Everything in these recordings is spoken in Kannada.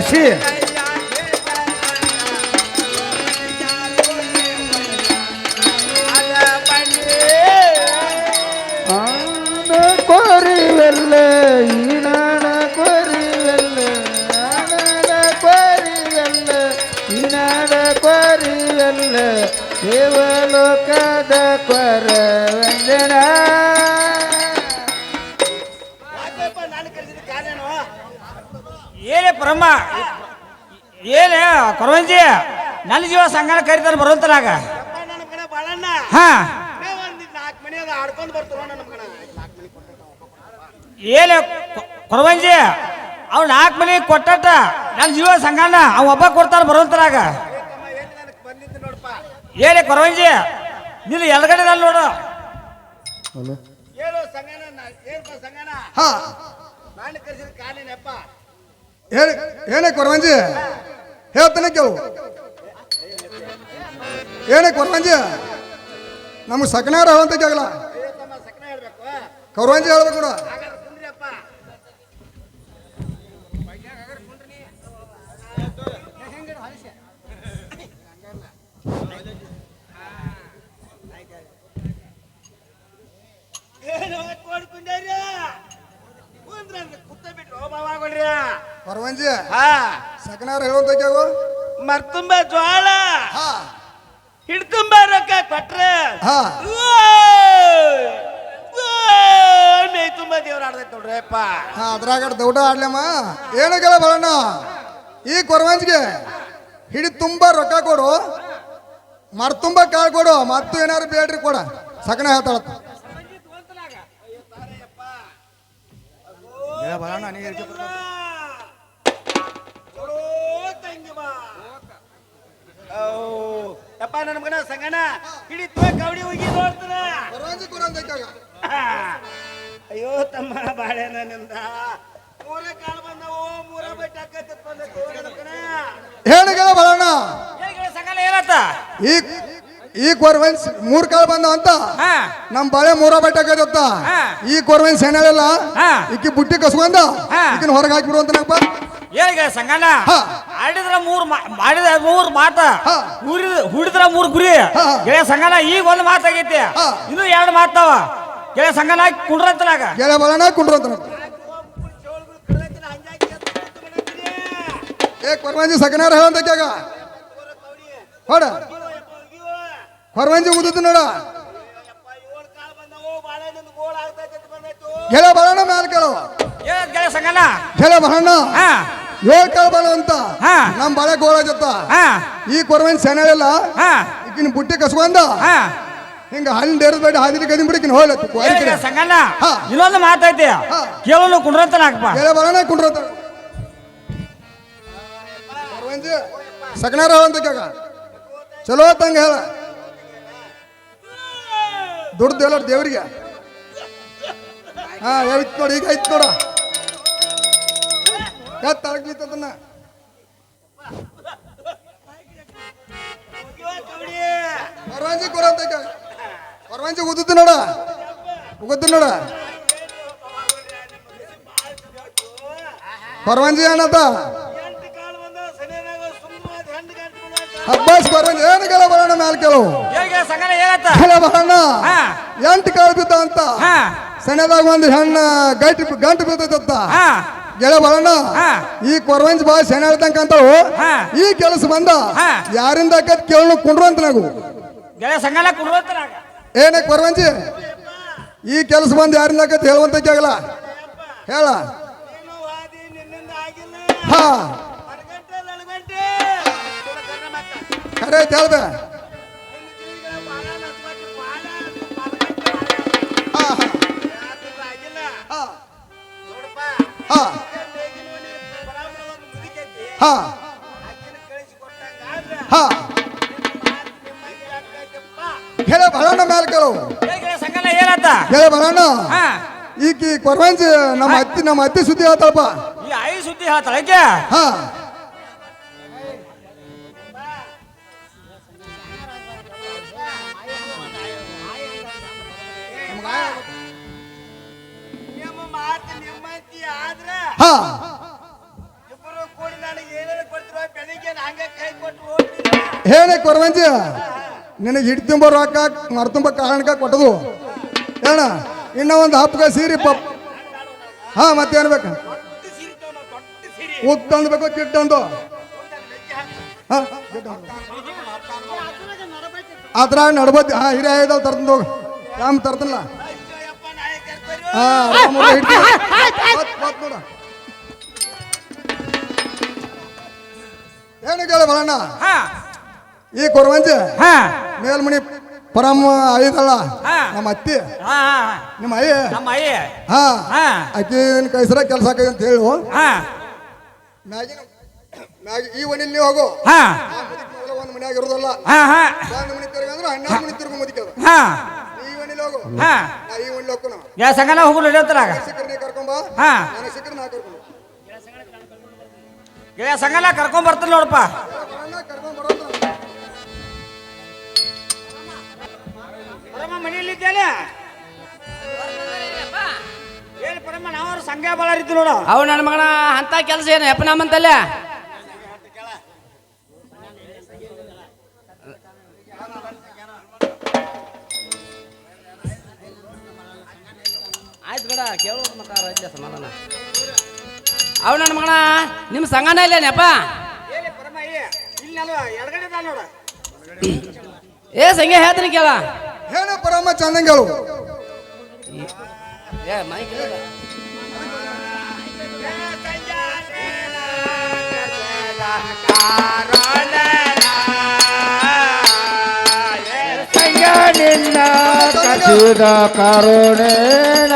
感谢 ಏನೇ ಕೊರವಂಜಿ ನನ್ನ ಜೀವ ಸಂಘನ ಕರೀತಾರೆ ಬರುವಂತರಾಗ ಅಪ್ಪ ನನ್ನ ಕಡೆ ಬಾಳಣ್ಣ ಹಾ. ನೀವ್ ಒಂದ್ ನಾಲ್ಕು ಮನೆ ಅದ ಆಡ್ಕೊಂಡ್ ಬರ್ತಾರ ನನ್ನ ಕಡೆ ನಾಲ್ಕು ಮನೆ ಏನೇ ಕೊರವಂಜಿ ಅವ್ ನಾಲ್ಕು ಮನೆ ಕೊಟ್ಟ ನನ್ನ ಜೀವ ಸಂಘನ ಅವ ಒಬ್ಬ ಕೊಡ್ತಾರ ಬರುವಂತರಾಗ ತಮ್ಮ ಎಲ್ಲಿ ನನಗೆ ಬಂದಿದ್ದು ನೋಡಪ್ಪ ಏನೇ? ಕೊರವಂಜಿ ನೀನು ಎಲ್ಗಡೆದಲ್ಲಿ ನೋಡು ಹೇಳು ಹಾ. ನಾನು ಕರೆಸಿದ ಕಾಲೇನಪ್ಪ. ಹೇಳಿ ಏನೇ ಕೊರವಂಜಿ ಹೇಳ್ತಾನೆ ಕೇಳು. ಏನೇ ಕೊರವಂಜಿ ನಮ್ಗೆ ಸಕನಾರ ಅಂತ ಕೇಳಲ್ಲ. ಕೊರವಂಜಿ ಹೇಳ್ಬೇಕು ಕೂಡ ಹಾಗಾದ್ರೆ ಕುಂದ್ರಿಯಪ್ಪ ಏನು ಕೊಡ್ಕೊಂಡ್ರಿ ಕುಂದ್ರ ಕುತ್ತ ಬಿಟ್ರು ಬಾವಾಗೊಳ್ರಿ ಕೊರವಂಜಿ ಹಾ. ಸಕನಾರ ಹೇಳುವಂತ ಕೇಳು. ಮರ್ತುಂಬ ಜ್ವಾಳ. ಹಾ. ಹಿಡ್ಕೊಂಬ ರೊಕ್ಕ ಕೊಟ್ರೆ. ಹಾ. ಮೇ ತುಂಬ ದೇವ್ರ ಆಡ್ದೈತ್ ನೋಡ್ರಿ ಅಪ್ಪ. ಹಾ ಅದ್ರಾಗ ದೌಡ ಆಡ್ಲಮ್ಮ. ಏನು ಕೇಳ ಬರೋಣ? ಈ ಕೊರವಂಜಿಗೆ ಹಿಡಿ ತುಂಬ ರೊಕ್ಕ ಕೊಡು ಮರ್ ತುಂಬ ಕಾಳು ಕೊಡು ಮತ್ತು ಏನಾರು ಬೇಡ್ರಿ ಕೊಡ. ಸಕನ ಹೇಳ್ತಾಳತ್ತ ಬರೋಣ ನೀ ಯಪ್ಪ ನನ್ನ ಮಗನ ಸಂಗನ ತೋ ಕವಡಿ ಹೋಗಿ ನೋಡ್ತಾನ. ಅಯ್ಯೋ ತಮ್ಮ ಬಾಳೆನಿಂದ ಮೂರ ಕಾಳು ಬಂದವು ಮೂರ ಬಟ್ಟೆ ಹಾಕತ್ತೆ ಹೇಳು ಬರೋಣ ಸಂಗಣ ಏನತ್ತ ಈ ಈ ಕೊರ್ವೆನ್ಸ್ ಮೂರ್ ಕಾಲ ಬಂದ ಅಂತ? ನಮ್ ಬಾಳೆ ಮೂರ ಬಟ್ಟೆ ಆಗತ್ತ ಹಾ. ಈ ಏನಾಳಿಲ್ಲ ಹಾ. ಈಕಿ ಬುಟ್ಟಿ ಕಸ್ಕೊಂಡ. ಈಕಿನ ಹೊರಗೆ ಹಾಕ್ಬಿಡು ಅಂತನಪ್ಪ ಏನಿಗೆ ಸಂಗನ ಹಾ. ಆಡಿದ್ರ ಮೂರು ಮಾಡಿದ ಮೂರು ಮಾತ. ಹುರಿದ ಹುಡಿದ್ರ ಮೂರ್ ಗುರಿ. ಗೆಳೆಯ ಸಂಗನ ಈಗ ಒಂದು ಮಾತಾಗೈತಿ. ಇನ್ನು ಎರಡು ಮಾತಾವ. ಗೆಳೆಯ ಸಂಗನ ಕುಂಡ್ರಂತನಾಗ. ಗೆಳೆ ಬರೋಣ ಕುಂಡ್ರಂತನ ಏ ಕೊರ್ವಂಜಿ ಸಕನಾರ ಹೇಳಂತ ಕೇಗ ಹೊಡ. ಕೊರ್ವಂಜಿ ಉದ್ದು ನೋಡ. ಗೆಳೆಯ ಬರೋಣ ಮ್ಯಾಲ ಕೇಳೋ. ಏ ಗೆಳೆಯ ಸಂಗನ ಗೆಳೆಯ ಬರೋಣ ಹಾ. ಏಳ್ ಕೇಳಬಾರ ಬರೋ ಅಂತ ಹಾ. ನಮ್ ಬಾಳೆ ಗೋಳಾಗತ್ತ ಹಾ. ಈ ಕೊರ್ವಂಜಿ ಸೆನಾಳಿಲ್ಲ ಹಾ. ಇಕ್ಕಿನ ಬುಟ್ಟಿ ಕಸ್ಕೊಂಡ. ಹಾ. ಹಿಂಗ ಹಣ್ಣು ಡೇರದ ಬೇಡ ಹಾದಿಲಿ ಗದಿ ಬಿಡಿಕಿನ ಹೋಗ್ಲತ್ತು. ಏನಿಗೆ ಸಂಗನ ಹಾ. ಇನ್ನೊಂದು ಮಾತೈತಿ. ಹಾ. ಕೇಳೋನು ಕುಂಡ್ರಂತನಾಗಪ್ಪ. ಕೇಳ ಬರೋಣ ಕುಂಡ್ರತ. ಅಂತ ಕೊರ್ವಂಜಿ ಸಕನಾರ ಹೇಳಂತ ಕೇಗ ಚಲೋ ತಂಗ ಹೇಳ. ದುಡ್ದು ಹೇಳ ದೇವ್ರಿಗೆ. ಹಾ ಎತ್ ನೋಡಿ ಈಗ ಐತ್ ನೋಡ. ಹೋಗ್ಯೋ ಕವಡಿ ಕೊರವಂಜಿ ಕೊರಂತ ಕೊರವಂಜಿ ಉದ್ದುತ್ತೆ ನೋಡ. ಉಗದ್ದು ನೋಡ. ಕಾಳು ಗಂಟೆ ಬಂದ ಅಬ್ಬಾಸ್ ಕೊರವಂಜಿ ಏನು ಕೇಳ ಬರೋಣ ಮ್ಯಾಲ ಕೇಳು. ಹೇಗತ್ತ ಬರೋಣ. ಎಂಟು ಕಾಳು ಬಿದ್ದ ಅಂತ. ಸಣ್ಣದಾಗ ಒಂದು ಹೆಣ್ಣು ಗಂಟು ಗಂಟು ಬಿದ್ದೈತತ್ತ ಗೆಳ ಬರೋಣ. ಈ ಕೊರವಂಜ್ ಬಾ ಹೇಳ್ತಂಕ ಅಂತಾವು ಈ ಕೆಲಸ ಬಂದ. ಯಾರಿಂದ ಆಕತ್ ಕೇಳು ಕುಂಡ್ರು ಅಂತ ನಾವು. ಏನೇ ಕೊರವಂಜಿ? ಈ ಕೆಲಸ ಬಂದ ಯಾರಿಂದ ಹೇಳುವಂತ ಕೇಳಲ್ಲ ಹೇಳ. ಹಾ. ಖರೆ ಐತ್ ಹಾ. ಹಾ. ಹಾ. ಹಾ. ಹೇಳ ಬರೋಣ ಮ್ಯಾಲ ಕೇಳು. ಹೇಳ ಬರೋಣ. ಈಕಿ ಕೊರವಂಜಿ ನಮ್ಮ ಅತ್ತಿ ನಮ್ಮ ಅತ್ತಿ ಸುದ್ದಿ ಹೇಳ್ತಾಳಪ್ಪ. ಈ ಐ ಸುದ್ದಿ ಹೇಳ್ತಾಳ ಯಾಕೆ ಹಾ. ನಿಮ್ಮ ಮಾತು ನಿಮ್ಮಂತಿ ಆದ್ರ ಹಾ. ಹೇಳಿ ಕೊರವಂಜಿ. ನಿನಗೆ ಹಿಡ್ ತುಂಬ ರೊಕ್ಕ ಮರ್ತುಂಬ ಕಾರಣಕ್ಕೆ ಕೊಟ್ಟದು. ಹೇಳ ಇನ್ನ ಒಂದು ಹಪ್ಪಗ ಸೀರಿ ಪಪ್ ಹಾ, ಮತ್ತೆ ಬೇಕು ಉದ್ ತಂದ್ಬೇಕು ಕಿಟ್ ಹಾ ಅದ್ರ ನಡ್ಬೋದು ಹಾ, ಹಿರಿಯ ಇದಾವ ತರ್ತಂದು ಹೋಗು ರಾಮ್ ತರ್ತಲ್ಲ ಹಾ ನೋಡು. ಏನು ಕೇಳ ಬರೋಣ ಈ ಕೊರವಂಜ ಹಾ. ಮೇಲ್ಮಣಿ ಪರಮ ಹಾ. ನಮ್ಮ ಅತ್ತಿ. ನಿಮ್ಮ ಅಯ್ಯ. ನಮ್ಮ ಅಯ್ಯ. ಹಾ. ಹಾ. ಆಕಿನ ಕೈಸರ ಕೆಲಸ ಆಕೈತಿ ಅಂತ ಹೇಳು. ಹಾ. ಮ್ಯಾಗಿನ ಮ್ಯಾಗಿ ಈ ಮನೇಲಿ ನೀವು ಹೋಗು. ಒಂದು ಮನ್ಯಾಗ ಇರೋದಲ್ಲ. ಹಾ ಹಾ. ಒಂದು ಮನೆ ತಿರ್ಗ ಅಂದ್ರೆ ಹನ್ನೆರಡು ಮನೆ ತಿರುಗು ಮುದಿಕ ಅದು. ಹಾ. ಈ ಮನೇಲಿ ಹೋಗು. ಈ ಮನೇಲಿ ಹೋಗ್ಕೊನು ಯಾ ಸಂಗನ ಹೋಗಲು ನಡೆಯುತ್ತಲಾಗ ಸಿಕ್ಕರ್ ನೀ ಕರ್ಕೊಂಬ ಹಾ. ನಾನು ಸಿಕ್ಕರ್ ನಾ ಕರ್ಕೊಂಡು ಗೆಳೆಯ ಸಂಗನ ಕರ್ಕೊಂಡ್ ಬರ್ತಾನೆ ನೋಡಪ್ಪ. ಕರ್ಕೊಂಡ್ ಬರೋದ್ರ ಪರಮ ಮನೆಯಲ್ಲಿ ಇದ್ದೇನೆ ಏನು ಪರಮ ನಾವು ಸಂಘ ಭಾಳ ರೀತಿ ನೋಡು. ಅವ್ ನನ್ನ ಮಗನ ಅಂತ ಕೆಲಸ ಏನು ಯಪ್ಪ ನಮ್ಮಂತಲ್ಲ ಆಯ್ತು ಬೇಡ ಕೇಳು ಮತ್ತ ರಜೆ ಸಮಾಧಾನ. ಅವ್ ನನ್ನ ಮಗನ ನಿಮ್ಮ ಸಂಘನ ಇಲ್ಲೇನಪ್ಪ ಏನೇ ಪರಮ ಇಲ್ಲಿ ಎಡಗಡೆ ನೋಡು. ಏ ಸಂಘ ಹೇಳ್ತೀನಿ ಕೇಳ. ಹೇಳು ಪರಮ ಚಂದಂಗ ಹೇಳು ಏ ಮೈಕ್ ಇಲ್ಲ. ಸಂಗ ನಿನ್ನ ಕಸಿದ ಕರುಣೇನ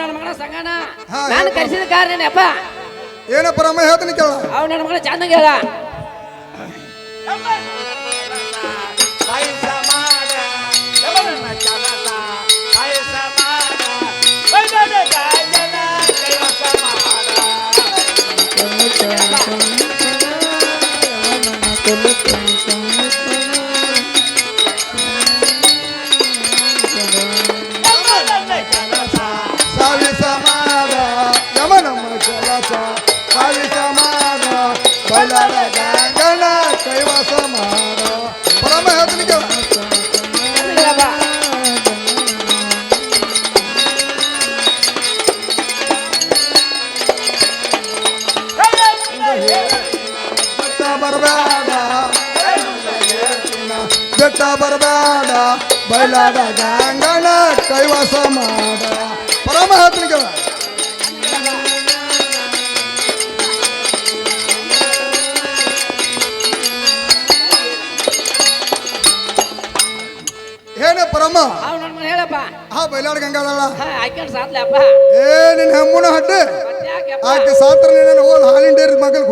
ನನ್ನ ಮಗಳ ಸಂಗಣ ನಾನು ಏನಪ್ಪ? ರಮ್ಮ ಹೇಳ್ತೀನಿ ಕೇಳ. ಅವ್ನ ನನ್ನ ಮಗನ ಹೇಳ ಬೈಲಾಡ ಗಂಗನ ಕೈವಾಸ ಮಾಡ. ಪರಮ. ಹೇಳ್ತೀನಿ ಕೇಳ ಏನೇ ಪರಮ ಹೇಳಪ್ಪ. ಆ ಬೈಲಾಡ ಗಂಗಾದಳ ಹಾ ಏ ನಿನ್ನ ಹೆಮ್ಮುನ ಹಡ್ಡೆ. ಆಕೆ ಸಾತ್ರ ನೀನು ಹೋದ ಹಾಲಿನ ಡೇರಿ ಮಗಲ್ಗೆ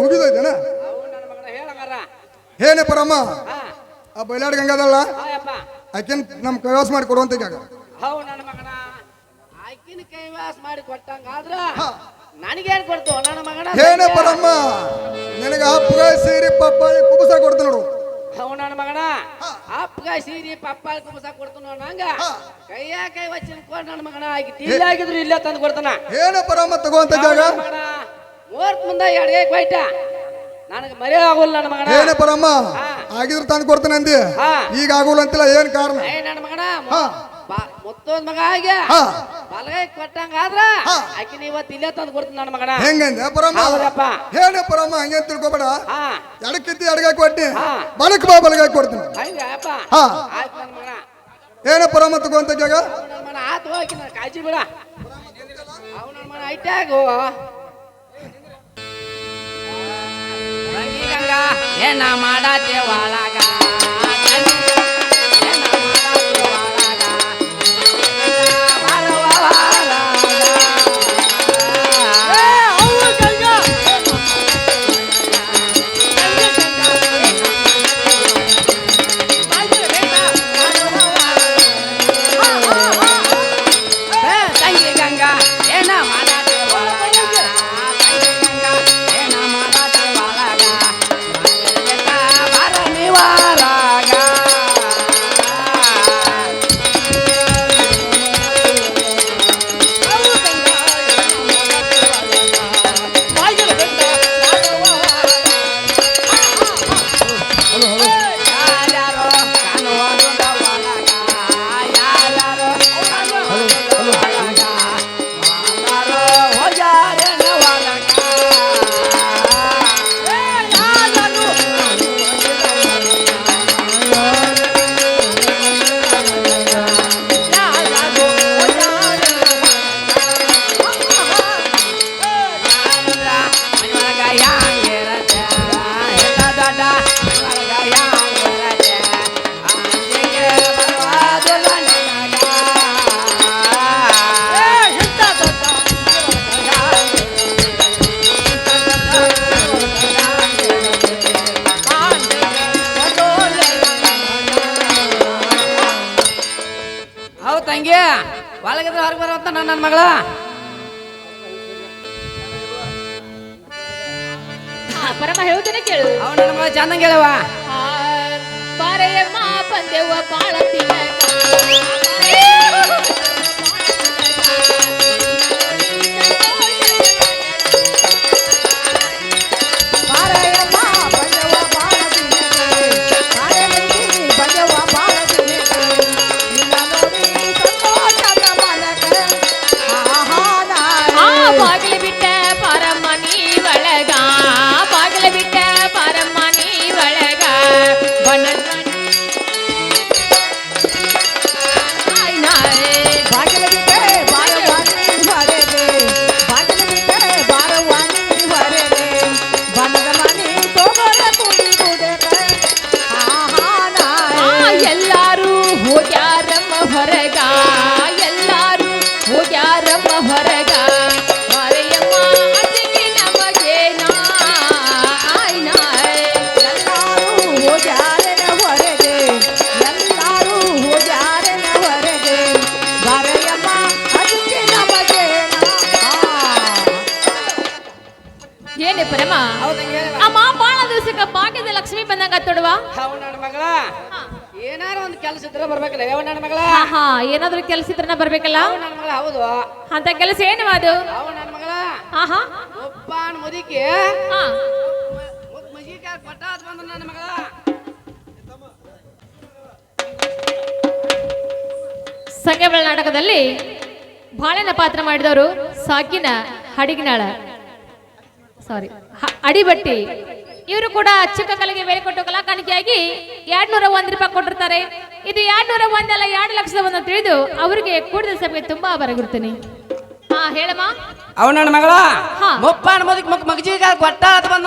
ಹೇಳಂಗಾರ. ಏನೇ ಪರಮ್ಮ ಆ ಬೈಲಾಡ ಹಾಯಪ್ಪ ಆಕೆನ್ ನಮ್ ಕೈವಾಸ ಮಾಡಿ ಕೊಡುವಂತ ಜಾಗ. ಹೌ ನನ್ನ ಮಗನ. ಆಕಿನ ಕೈವಾಸ ಮಾಡಿ ಕೊಟ್ಟಂಗಾದ್ರ ಹಾ. ನನಗೇನ್ ಕೊಡ್ತು? ನನ್ನ ಮಗನ ಏನೇ ಪರಮ್ಮ ನಿನಗ ಹಪ್ಪಗ ಸೀರಿ ಪಪ್ಪಾಳಿ ಕುಬಸ ಕೊಡ್ತೀನಿ ನೋಡು. ಹೌ ನನ್ನ ಮಗನ. ಅಪ್ಪಗ ಸೀರಿ ಪಪ್ಪಾಳ ಕುಬಸ ಕೊಡ್ತು ನಂಗ. ಹಾ. ಕೈಯ ಕೈ ವಚ್ಚಿನ ಕೊಡ್ ನನ್ನ ಮಗನ. ಆಗಿ ಆಗಿದ್ರು ಇಲ್ಲೇ ತಂದು ಕೊಡ್ತಾನ. ಏನೇ ಪರಮ್ಮ ತಗೋಂತ ಜಾಗ. ಮೂರ್ತ ಮೂವತ್ ಮುಂದೆ ಎಡಗೈ ಕೊಯ್ಟ ನನಗೆ ಮರಿ ಆಗೋಲ್ಲ ನನ್ನ ಮಗನ. ಏನೇ ಪರಮ್ಮ. ಆಗಿದ್ರು ತಂದು ಕೊಡ್ತೇನೆ ಅಂದಿ. ಹಾ. ಈಗ ಆಗೋಲ್ಲ ಅಂತಿಲ್ಲ ಏನ್ ಕಾರಣ? ಏ ನನ್ನ ಮಗನ ಹಾ. ಮುತ್ತೊಂದ್ ಮಗ ಆಗಿ ಹಾ. ಬಲಗೈ ಕೊಟ್ಟಂಗಾದ್ರ ಹಾ. ಆಕಿನ ಇವತ್ತು ಇಲ್ಲೇ ತಂದು ಕೊಡ್ತೀನಿ ನನ್ನ ಮಗನ. ಹೆಂಗಂದೆ? ಪರಮ. ಏನೇ ಪರಮ್ಮ ಹಂಗೇನ್ ತಿಳ್ಕೊಬೇಡ. ಹಾ. ಎಡಕ್ಕಿತ್ತಿ ಎಡಗಾಕಿ ಕೊಟ್ಟಿ. ಬಲಕ್ ಬಾ ಬಲಗಾಕಿ ಕೊಡ್ತೀನಿ. ಹಂಗ ಆಯ್ತು ನನ್ನ ಮಗನ. ಏನೇ ಪರಮ ತಗೋಂತ ಜಾಗ ಆತು ಹೋಗಿ ಕಾಳಜಿ ಬಿಡ. ಅವ್ ನನ್ನ ಮಗನ ಐಟ್ಯಾಗು ಗಂಗಾ ಏನ ಮಾಡಾತೆ ಒಳಗ ಒಳಗಿದ್ರೆ ಹೊರಗೆ ಬರುವಂತ ನನ್ನ ನನ್ನ ಮಗಳ. ಪರಮ ಹೇಳ್ತೇನೆ ಕೇಳು. ಅವ ನನ್ನ ಮಗಳ ಚಂದಂಗೆ ಹೇಳವ ಆ, ಬಾರಯ್ಯಮ್ಮ ಬಂದೆವ್ವ ಬಾಳ ತಿನ್ನಕ. ಏನಾದ್ರೂ ಕೆಲಸ ಇದ್ರನ ಬರ್ಬೇಕಲ್ಲ? ಅವ್ ಮಗಳ ಹೌದು. ಅಂತ ಕೆಲಸ ಏನು ಅದು? ಅವ ನನ್ನ ಮಗಳ. ಹಾ ಹಾ ಒಬ್ಬನ ಮುದಿಕೆ. ಹಾ. ಮಜಿಗೆ ಕೊಟ್ಟಾತ್ ಬಂದ ನನ್ನ ಮಗಳ. ಸಂಖ್ಯಾಬಳ ನಾಟಕದಲ್ಲಿ ಬಾಳೆನ ಪಾತ್ರ ಮಾಡಿದವರು ಸಾಕಿನ ಹಡಿಗಿನಾಳ. ಸಾರಿ ಅಡಿಬಟ್ಟಿ. ಇವರು ಕೂಡ ಚಿಕ್ಕ ಕಲೆಗೆ ಬೆಲೆ ಕೊಟ್ಟು ಕಲಾಕಾಣಿಕೆಯಾಗಿ ಎರಡ್ ನೂರ ಒಂದ್ ರೂಪಾಯಿ ಕೊಟ್ಟಿರ್ತಾರೆ. ಇದು ಎರಡ್ ನೂರ ಒಂದಲ್ಲ ಎರಡು ಲಕ್ಷದ ಒಂದು ತಿಳಿದು ಅವರಿಗೆ ಕೂಡಿದ ಸಭೆಗೆ ತುಂಬಾ ಬರಗಿರ್ತೀನಿ ಹಾ ಹೇಳಮ್ಮ. ಅವ ನನ್ನ ಮಗಳ? ಮುಪ್ಪ ಮುಪ್ಪನ ಮಗ ಮಗಜಿಗ ಕೊಟ್ಟ ಬಂದ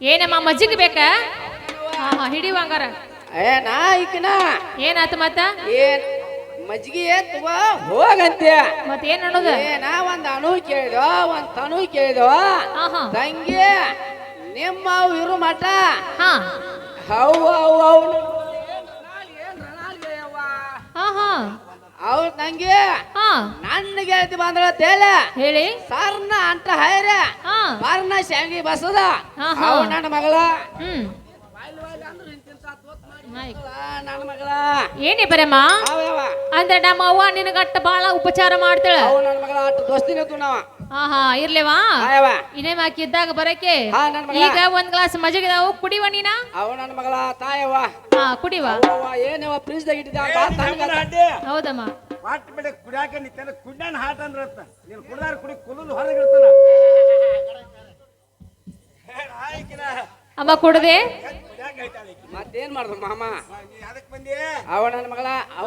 ಏನಮ್ಮ ಮಜ್ಜಿಗೆ ಬೇಕಾ? ಹಾ ಹಾ ಹಿಡಿಯುವಂಗಾರ ಏ ನಾ ಈಕಿನ. ಏನಾತ ಮತ್ತ? ಏನ್? ಮಜ್ಜಿಗೆ ತುವ ಹೋಗಂತೆ. ಮತ್ತೇನ್ ಏನ್ ಅನ್ನೋದು ಏನ ಒಂದ್ ಅಣು ಕೇಳಿದ ಒಂದ್ ತನು ಕೇಳಿದ. ತಂಗಿ ನಿಮ್ಮ ಅವ್ ಇರು ಮಠ. ಹಾ. ಹಾ ಅವ್ ತಂಗಿ. ಹಾ. ನನ್ನ ಗೆಳತಿ ಬಂದಳ ತೇಲೆ. ಹೇಳಿ. ಸರ್ನ ಅಂಟ ಹೈರ. ಬರ್ನ ಶಾಂಗಿ ಬಸದ. ಹೌ. ಅವ್ ನನ್ನ ಮಗಳ. ನನ್ನ ಮಗಳ. ಏನೇ ಬರಮ್ಮ ಅಂದ್ರೆ ನಮ್ಮ ಅವ್ವ ನಿನಗಟ್ಟ ಬಾಳ ಉಪಚಾರ ಮಾಡ್ತಾಳ. ಅವ್ ನನ್ನ ಮಗಳ ಅಟ್ಟು ದೋಸ್ತಿನ ನಾವ ಹಾ ಹಾ ಇರ್ಲೇವಾ? ಆಯವ ಇನ್ನೇಮ್ ಇದ್ದಾಗ ಬರಕ್ಕೆ. ಹಾ, ನನ್ ಮಗ. ಈಗ ಒಂದ್ ಗ್ಲಾಸ್ ಮಜಿಗೆ ನಾವು ಕುಡಿವ ನೀನ? ಅವ ನನ್ನ ಮಗಳ ತಾಯವ್ವ ಹಾ ಕುಡಿವ. ಅವ್ವ ಏನವ ಇಟ್ಟಿದ್ದ ಬಾ ಹೌದಮ್ಮ. ಬಿಡ ಕುಡಿಯಾಕ ನಿಂತ ಕುಡ್ಯಾನ ಹಾಟ್ ಅಂದ್ರ ಅತ್ತ. ನೀನ್ ಕುಡ್ದಾರ ಕುಡಿ ಕುಲುಲ್ ಆಯ್ಕಿನ. ಅಮ್ಮ ಕುಡದೆ. ಕುಡ್ಯಾಕ ಐತಾಳ. ಈಕಿ. ಮತ್ತೇನ್ ಮಾಡ್ದ ಮಾಮ? ನೀ ಅದಕ್ ಬಂದಿ? ಅವ ನನ್ನ ಮಗಳ ಅವ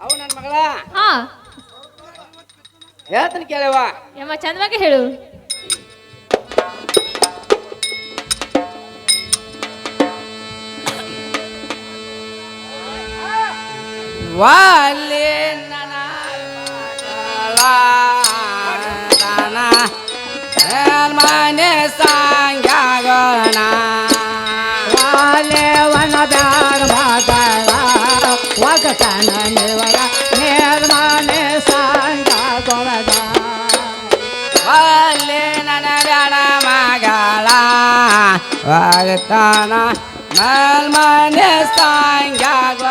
ಅವ ನನ್ನ ಮಗಳ. ಹಾ. ಹೇಳ್ತೀನಿ ಕೇಳವ ಯಮ್ಮ ಚಂದವಾಗಿ ಹೇಳು. ವಾಲೆ ನನ್ನ ಮನೆ ಸಾಂಗ್ಯಾಗಣ ವಾಗತಾನ ಮನೆ ಸಾಂಗ್ಯಾಗ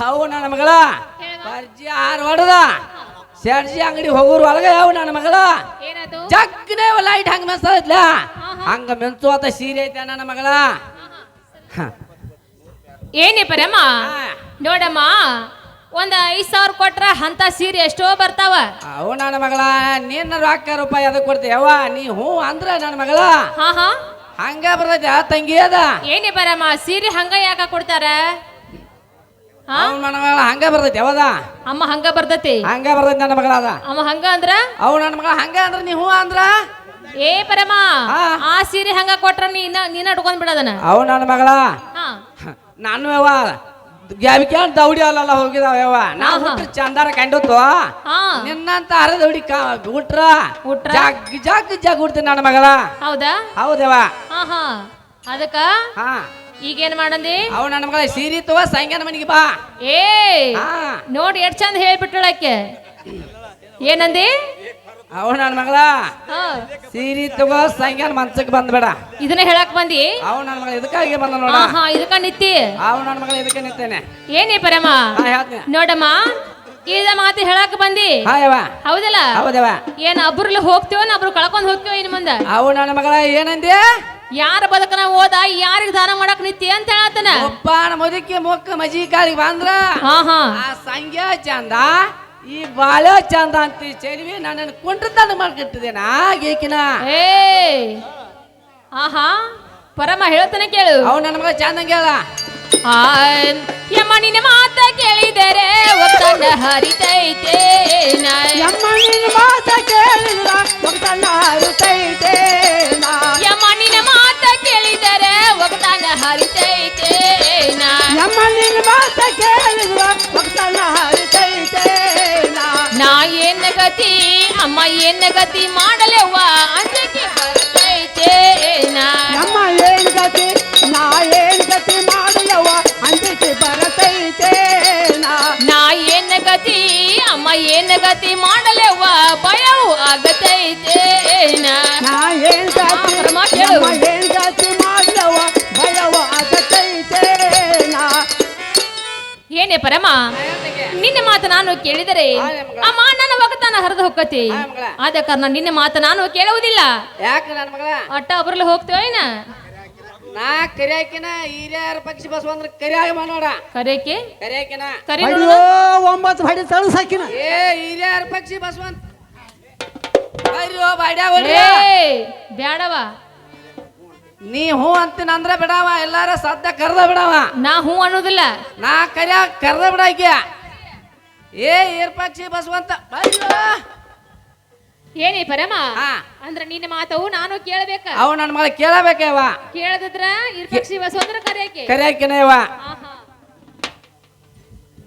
ಅವು ನನ್ನ ಮಗಳ? ಅರ್ಜಿ ಬರ್ಜಿ ಆರು ಹೊಡೆದ? ಸೆರ್ಜಿ ಅಂಗಡಿ ಹೋಗೋರು ಒಳಗೆ ಯಾವ ನನ್ನ ಮಗಳ? ಏನಾಯ್ತು ಜಗ್ನೇ ಲೈಟ್ ಹಂಗ ಮೆನ್ಸಲ್ಲ ಹಂಗ ಹಾ. ಹಂಗ ಮೆನ್ಸುವಂತ ಸೀರೆ ಐತೆ ನನ್ನ ಮಗಳ. ಏನೇ ಪರಮ್ಮ. ನೋಡಮ್ಮ ಒಂದ್ ಐದ್ ಸಾವಿರ ಕೊಟ್ರ ಅಂತ ಸೀರೆ ಎಷ್ಟೋ ಬರ್ತಾವ. ಅವು ನನ್ನ ಮಗಳ ನಿನ್ನ ರೊಕ್ಕ ರೂಪಾಯಿ ಅದಕ್ಕೆ ಕೊಡ್ತೇವ ನೀ ಹ್ಞೂ ಅಂದ್ರ ನನ್ನ ಮಗಳ? ಹಾ ಹಾ. ಹಂಗ ಬರ್ತೈತೆ ತಂಗಿ ಅದ? ಏನೇ ಬರಮ್ಮ ಸೀರೆ ಹಂಗ ಯಾಕ ಕೊಡ್ತಾರ? ಅವ್ನ ಮಗಳ ಹಂಗ ಬರ್ತೈತಿ ಯಾವದ ಅಮ್ಮ ಹಂಗ ಬರ್ತೈತಿ? ಹಂಗ ಬರ್ತೈತಿ ನನ್ನ ಮಗಳ ಅದ ಅಮ್ಮ ಹಂಗ ಅಂದ್ರ? ಅವ್ ನನ್ನ ಮಗಳ ಹಂಗ ಅಂದ್ರ ನೀ ಹೂ ಅಂದ್ರ? ಏ ಪರಮ. ಆ? ಸೀರೆ ಹಂಗ ಕೊಟ್ರ ನೀನ ನೀನ ಉಟ್ಕೊಂಡ್ ಬಿಡದನ ಅವ್ ನನ್ನ ಮಗಳ? ನಾನು ಯಾವ ಗ್ಯಾಬಿಕೆ ದೌಡಿ ಅಲ್ಲ ಹೋಗಿದಾವ ಯಾವ ನಾ. ಹುಟ್ಟ ಚಂದಾರ ಕಂಡುತ್ತು. ನಿನ್ನಂತ ಅರೆ ದೌಡಿ ಹುಟ್ರ? ಹುಟ್ರ? ಜಗ್ ಜಗ್ ಜಗ್ ಹುಡ್ತೀನಿ ನನ್ನ ಮಗಳ. ಹೌದಾ? ಹೌದವ ಅದಕ್ಕ ಈಗೇನ್ ಮಾಡಂದಿ? ಅವ್ ನನ್ನ ಮಗಳ ಸೀರೆ ತುವ ಸಾಯಂಕಾಲ ಮನೆಗೆ ಬಾ. ಏ ನೋಡಿ ಎಷ್ಟ್ ಚಂದ ಹೇಳ್ಬಿಟ್ಟಳಕ್ಕೆ ಏನಂದಿ? ಅವ್ ನನ್ನ ಮಗಳ ಹಾ. ಸೀರೆ ತಗೋ ಸಾಯಂಕಾಲ ಮಂಚಕ್ಕೆ ಬಂದ್ಬೇಡ. ಇದನ್ನ ಹೇಳಕ್ ಬಂದಿ? ಅವ್ ನನ್ನ ಮಗಳ ಇದಕ್ಕಾಗಿ ಬಂದ ನೋಡ. ಹಾ ಹಾ ಇದಕ್ಕ ನಿತ್ತಿ? ಅವ್ ನನ್ನ ಮಗಳ ಇದಕ್ಕೆ ನಿಂತೇನೆ. ಏನೇ ಪರಮ? ಹೇಳ್ತೀನಿ. ನೋಡಮ್ಮ ಈಗ ಮಾತು ಹೇಳಕ್ ಬಂದಿ? ಹಾ ಹೌದಲ್ಲ? ಹೌದವ ಏನ್ ಅಬ್ರಲ್ಲಿ ಹೋಗ್ತೀವೋ ಒಬ್ರು ಕಳ್ಕೊಂಡ್ ಹೋಗ್ತೀವೋ ಇನ್ ಮುಂದ? ಅವ್ ನನ್ನ ಮಗಳ ಏನಂದೆ? ಯಾರ ಬದುಕನ ಹೋದ ಯಾರಿಗೆ ದಾನ ಮಾಡಕ್ ನಿತ್ಯ ಅಂತ ಹೇಳತ್ತನ? ಒಬ್ಬನ ಮುದುಕಿ ಮುಕ್ಕ ಮಜಿ ಕಾಲಿಗೆ ಬಂದ್ರ ಹಾ ಹಾ. ಆ ಸಂಖ್ಯಾ ಚಂದ ಈ ಬಾಳೆ ಚಂದ ಅಂತ ಚೆಲುವಿ ನನ್ನನ್ನು ಕುಂಟ್ರತನ ಮಾಡ್ಕಿಟ್ಟಿದ್ದೇನಾ ಏಕಿನ ಏ ಆಹಾ ಪರಮ ಹೇಳ್ತಾನೆ ಕೇಳು. ಅವ್ ನನ್ನ ಮಗ ಚಂದಂಗೆ ಹೇಳ ನಿನ್ನ ಮಾತ ಕೇಳಿದರೆ ಒತ್ತನ್ನ ಹರಿತೈತೆ ನಾ- ಯಮ್ಮ ನಿನ್ನ ಮಾತ ಕೇಳಿದ್ರ ಒತ್ತನ್ನ ಹರಿತೈತೆ ನಿನ್ನ ಮಾತ ಕೇಳಿದರೆ ಒಗತಾನ ಹರಿತೈತೆ ನಾ. ಯಮ್ಮ ನಿನ್ನ ಮಾತ ಕೇಳಿದ್ರ ಒಗ್ತನ ಹರಿತೈತೆ ನಾ ಏನ ಗತಿ ಅಮ್ಮ ಏನ ಗತಿ ಮಾಡಲೆವ್ವ ಅಂಜಕ್ಕೆ ಏನೇ ಪರಮ ನಿನ್ನ ಮಾತು ನಾನು ಕೇಳಿದರೆ ಅಮ್ಮ ನನ್ನ ಒಗತಾನ ಹರಿದು ಹೋಗತಿ ಆದ ಕಾರಣ ನಿನ್ನ ಮಾತು ನಾನು ಕೇಳುವುದಿಲ್ಲ. ಯಾಕೆ ನನ್ನ ಮಗಳ? ಅಟ್ಟ ಒಬ್ರಲ್ಲಿ ಹೋಗ್ತೇವ ಏನ? ನಾ ಕರಿಯಾಕಿನ ಹಿರಿಯರ ಪಕ್ಷಿ ಬಸ್ ಬಂದ್ರ ಕರಿಯಾಗ ಮಾಡೋಣ ಕರಿಯಾಕಿ? ಕರಿಯಾಕಿನ. ಕರಿ ಅಯ್ಯೋ ಒಂಬತ್ತು ಬಡಿ ಸಾಕಿನ ಏ ಹಿರಿಯರ ಪಕ್ಷಿ ಬಸವಂತ. ಅಯ್ಯೋ ಬಾಡ್ಯಾ ಬರ್ರಿ ಏ ಬ್ಯಾಡವ. ನೀ ಹೂ ಅಂತೀನಂದ್ರ ಬಿಡವ ಎಲ್ಲಾರ ಸದ್ಯ ಕರ್ದ ಬಿಡವ. ನಾ ಹೂ ಅನ್ನೋದಿಲ್ಲ. ನಾ ಕರಿಯಾಗ ಕರ್ದ ಬಿಡಾಕ್ಯ. ಏ ಈರ್ ಪಕ್ಷಿ ಬಸವಂತ ಏನಿ ಪರಮ? ಅಂದ್ರೆ ಅಂದ್ರ ನಿನ್ನ ಮಾತವು ನಾನು ಕೇಳಬೇಕ? ಅವ ನನ್ನ ಮಗ ಕೇಳಬೇಕವ ಕೇಳದಿದ್ರ ಇರ್ಪಕ್ಷಿ ಬಸವಂದ್ರ ಕರೆಯಕ್ಕೆ ಕರಿಯಾಕಿನವ ಆಹಾ.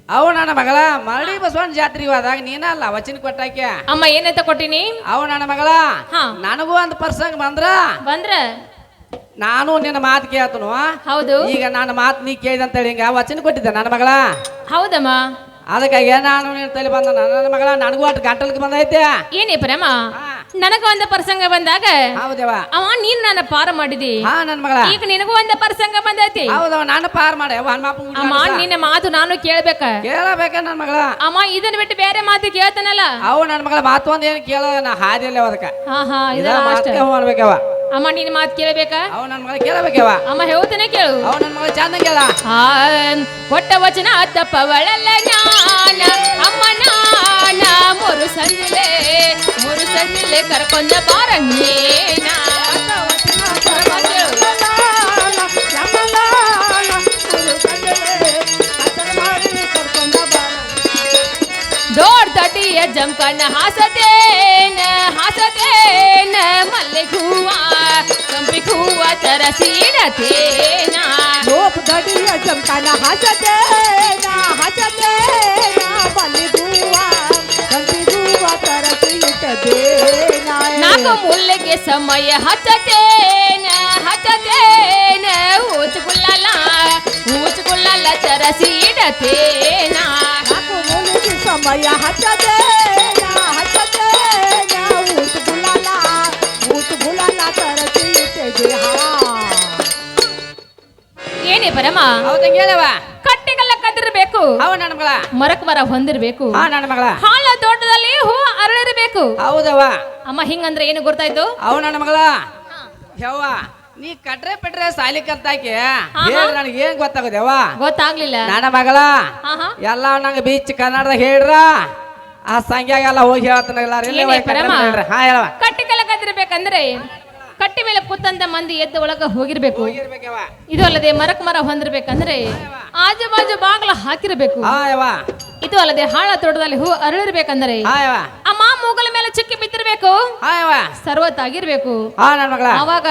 ಅವು ನನ್ನ ಮಗಳ ಮರಳಿ ಬಸವನ ಜಾತ್ರೆ ಹೋದಾಗ ನೀನಲ್ಲ ವಚನ ಕೊಟ್ಟಾಕ್ಯ. ಅಮ್ಮ ಏನಂತ ಕೊಟ್ಟಿನಿ? ಅವು ನನ್ನ ಮಗಳ. ಹಾ. ನನಗೂ ಒಂದು ಪರ್ಸಂಗ್ ಬಂದ್ರ. ಬಂದ್ರ? ನಾನು ನಿನ್ನ ಮಾತು ಕೇಳ್ತನು? ಹೌದು. ಈಗ ನನ್ನ ಮಾತು ನೀ ಕೇಳಿದಂತೇಳಿ ಹಿಂಗ ವಚನ ಕೊಟ್ಟಿದ್ದೆ ನನ್ನ ಮಗಳ. ಹೌದಮ್ಮ. ಅದಕ್ಕಾಗಿ ನಾನು ನಿನ್ನ ತಲೆ ಬಂದ ನನ್ನ ಮಗಳ ನನಗೂ ಅಷ್ಟು ಗಂಟಲ್ಗೆ ಬಂದೈತೆ ಏನೇ ಪ್ರೇಮ. ನನಗ ಒಂದ ಪ್ರಸಂಗ ಬಂದಾಗ ಹೌದವ ಅವ ನೀನ್ ನನ್ನ ಪಾರ ಮಾಡಿದಿ. ಹಾ ನನ್ನ ಮಗಳ. ಈಗ ನಿನಗೂ ಒಂದ ಪ್ರಸಂಗ ಬಂದೈತಿ. ಹೌದವ ನಾನು ಪಾರ ಮಾಡೆ. ಅಮ್ಮ ನಿನ್ನ ಮಾತು ನಾನು ಕೇಳ್ಬೇಕ. ಕೇಳಬೇಕ ನನ್ನ ಮಗಳ. ಅಮ್ಮ ಇದನ್ನ ಬಿಟ್ಟು ಬೇರೆ ಮಾತು ಕೇಳ್ತಾನಲ್ಲ? ಅವ ನನ್ನ ಮಗಳ ಮಾತು ಒಂದ್ ಏನು ಕೇಳ ನಾ ಹಾದಿಲ್ಲ ಅದಕ್ಕ ಹಾ ಹಾ ಇದ ಇದ ಅಷ್ಟ. ಮಾಡ್ಬೇಕವ ಅಮ್ಮ ನಿನ್ನ ಮಾತು ಕೇಳ್ಬೇಕ? ಅವು ನನ್ನ ಮಗಳ ಕೇಳಬೇಕವ. ಅಮ್ಮ ಹೇಳ್ತಾನೆ ಕೇಳು. ಅವು ನನ್ನ ಮಗಳ ಚಂದ ಕೇಳ. ಆ, ಕೊಟ್ಟ ವಚನ ತಪ್ಪವಳಲ್ಲ ಜ್ಞಾನ. ಅಮ್ಮ ನಾನ ಮುರು ಸಂದಿಲೆ ಮುರು ಸಂದಿಲೆ ಕರ್ಕೊಂಡ ಬಾರಂಗೇನ ದೊಡ್ಡ ತಟಿಯ ಜಂಕನ ಹಾಸತೇನ ಹಾಸತೇನ ಮಲ್ಲೆ ಹೂವ ಕಂಪಿ ಹೂವ ತರಸಿಡತೇನ ರೂಪ ದಡಿಯ ಜಂಕನ ಹಸತೇನ ಹಸತೇನ ಬಲಿಗುವ ಗಂಟಿಗುವ ತರಸಿ ಇಟ್ಟದೇನ ನಾಕ ಮುಲ್ಲೆಗೆ ಸಮಯ ಹಚ್ಚತೇನ ಹಚ್ಚತೇನ ಊಚುಗುಲ್ಲಲ ಊಚುಗುಲ್ಲಲ ತರಸಿಡತೇನ ನಾಕು ಮುನಿಗೆ ನಾ ಹಸತೇನ ನಾ ಊಟ ಗುಲಾಲ ಊಟ ಗುಲಾಲ ಹಾ ಏನೇ ಪರಮ? ಹೌದ ಹೇಳವ ಕಟ್ಟೆಗೆಲ್ಲ ಕದಿರ್ಬೇಕು ಅವ ನನ್ನ ಮಗಳ. ಮರಕ್ ಮರ ಹೊಂದಿರ್ಬೇಕು. ಹಾ ನನ್ನ ಮಗಳ. ಹಾಳ ತೋಟದಲ್ಲಿ ಹೂ ಅರಳಿರ್ಬೇಕು. ಹೌದವ ಅಮ್ಮ ಹಿಂಗಂದ್ರೆ ಏನು ಗೊತ್ತಾಯ್ತು? ಅವ ನನ್ನ ಮಗಳ. ಯವ್ವ. ನೀ ಕಟ್ರೆ ಪಟ್ರೆ ಸಾಲಿ ಕಲ್ತಾಕಿ ಹೇಳಿ ನನಗೆ ಏನ್ ಗೊತ್ತಾಗೋದವ್ವ ಗೊತ್ತಾಗ್ಲಿಲ್ಲ. ನನ್ನ ಮಗಳ? ಎಲ್ಲ ನಂಗೆ ಬೀಚ್ ಕನ್ನಡದಾಗ ಹೇಳ್ರ? ಆ ಸಂಖ್ಯಾಗೆಲ್ಲ ಹೋಗಿ ಹೇಳ್ತಾನೆ ಪರಮ? ಹಾ ಹೇಳವ ಕದಿರ್ಬೇಕಂದ್ರೆ ಕಟ್ಟಿ ಮೇಲೆ ಕೂತಂತ ಮಂದಿ ಎದ್ದ ಒಳಗ ಹೋಗಿರ್ಬೇಕು. ಇದು ಅಲ್ಲದೆ ಮರಕ್ ಮರ ಹೊಂದಿರ್ಬೇಕಂದ್ರೆ ಆಜು ಬಾಜು ಬಾಗ್ಲ ಹಾಕಿರ್ಬೇಕು. ಹಾ ಇದು ಅಲ್ಲದೆ ಹಾಳ ತೋಟದಲ್ಲಿ ಹೂ ಅರಳಿರ್ಬೇಕಂದ್ರೆ ಹಾ ಅಮ್ಮ ಮೂಗಲ ಮೇಲೆ ಚಿಕ್ಕಿ ಬಿದ್ದಿರ್ಬೇಕು. ಹಾ ಆಗಿರ್ಬೇಕು. ಸರ್ವತ್ತಾಗಿರ್ಬೇಕು ಹಾ ನನ್ನ ಮಗಳ. ಅವಾಗ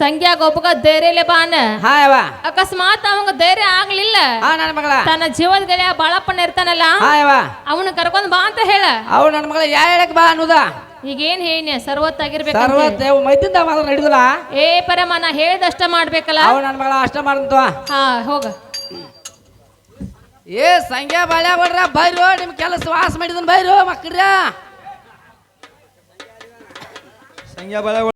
ಸಂಖ್ಯಾಗ ಒಬ್ಬಗ ಧೈರ್ಯಲೆ ಬಾನ ಹಾ ಯವ್ವ ಅಕಸ್ಮಾತ್ ಅವಂಗ ಧೈರ್ಯ ಆಗ್ಲಿಲ್ಲ. ಆ ನನ್ನ ಮಗಳ. ತನ್ನ ಜೀವದ ಗೆಳೆಯ ಬಾಳಪ್ಪನ ಇರ್ತಾನಲ್ಲ. ಅವನು ಕರ್ಕೊಂಡ್ ಬಾ ಅಂತ ಹೇಳ. ಅವ ನನ್ನ ಮಗಳ ಯಾ ಹೇಳಕ್ ಬಾ ಅನ್ನೋದ? ಈಗ ಏನ್ ಹೇಳಿ ಸರ್ವತ್ತಾಗಿರ್ಬೇಕು ಸರ್ವತ್ ಮೈದಿಂದ ಮಾತ್ರ ನಡೆದಿಲ್ಲ ಏ ಪರಮ ನಾ ಹೇಳ್ದಷ್ಟ ಮಾಡ್ಬೇಕಲ್ಲ? ಅವ್ ನನ್ನ ಮಗಳ ಅಷ್ಟ ಮಾಡಂತವ ಹಾ ಹೋಗ. ಏ ಸಂಖ್ಯಾ ಬಾಳ್ಯಾ ಬಡ್ರ ಬೈರೋ ನಿಮ್ ಕೆಲಸ ವಾಸ ಮಾಡಿದನ್ ಬೈರೋ ಮಕ್ಕಳ ಸಂಗ್ಯಾ ಬಳೆ